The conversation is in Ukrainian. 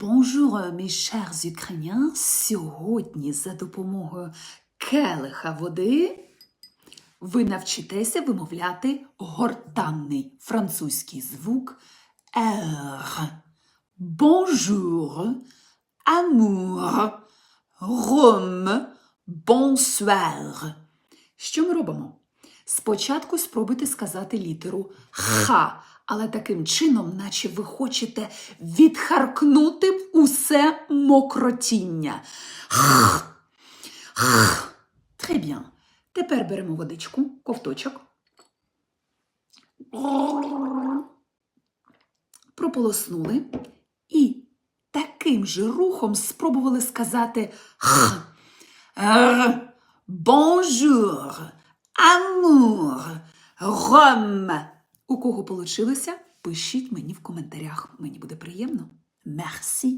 Bonjour, mes chers Ukrainiens. Сьогодні за допомогою келиха води ви навчитеся вимовляти гортанний французький звук R. Bonjour, amour, Rome, bonsoir. Що ми робимо? Спочатку спробуйте сказати літеру Х, але таким чином, наче ви хочете відхаркнути усе мокротіння. Х. Bien. Тепер беремо водичку, ковточок. Прополоснули і таким же рухом спробували сказати Х. Р. Bonjour, Ром. У кого получилося, пишіть мені в коментарях. Мені буде приємно. Merci.